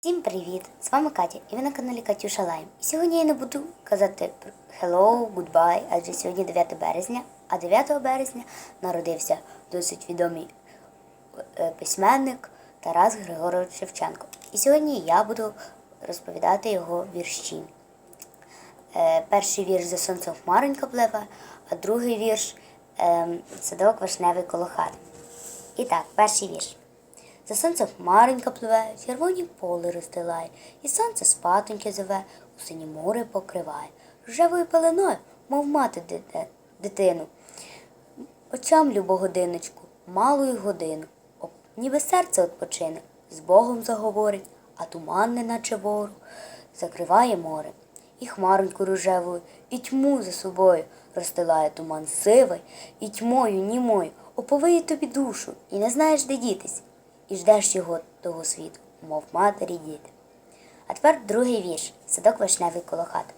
Всім привіт! З вами Катя і ви на каналі Катюша Лайм. І сьогодні я не буду казати hello, goodbye, адже сьогодні 9 березня, а 9 березня народився досить відомий е, письменник Тарас Григорович Шевченко. І сьогодні я буду розповідати його вірші. Е, Перший вірш за сонцем хмаронька пливе, а другий вірш ем, садок вишневий коло хати. І так, перший вірш. За сонцем хмаренька пливе, червоні поле розстилає, і сонце спатоньке зове, у синє море покриває. Рожевою пеленою, мов мати дите- дитину. Очам любо годиночку, малую годину, Оп, ніби серце відпочине, з Богом заговорить, а туман, не наче вору, закриває море. І хмароньку рожевою, і тьму за собою розстилає туман сивий, і тьмою, німою оповиє тобі душу, і не знаєш, де дітись, і ждеш його того світу, мов матері діти. А тепер другий вірш садок вишневий коло хати.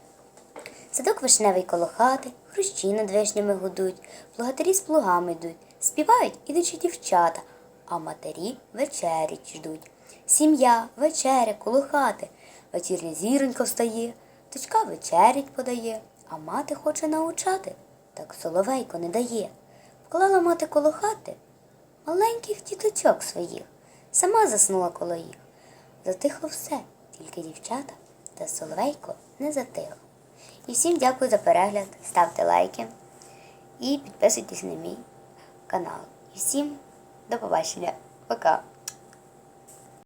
Садок вишневий коло хати, хрущі над вишнями гудуть, плугатарі з плугами йдуть, співають ідучі дівчата, а матері вечерять ждуть. Сім'я, вечеря коло хати, вечірня зіронька встає, дочка вечерять подає, а мати хоче научати, так соловейко не дає. Вклала мати коло хати маленьких діточок своїх, сама заснула коло їх. Затихло все, тільки дівчата та соловейко не затихло. І всім дякую за перегляд, ставте лайки і підписуйтесь на мій канал. І всім до побачення. Пока!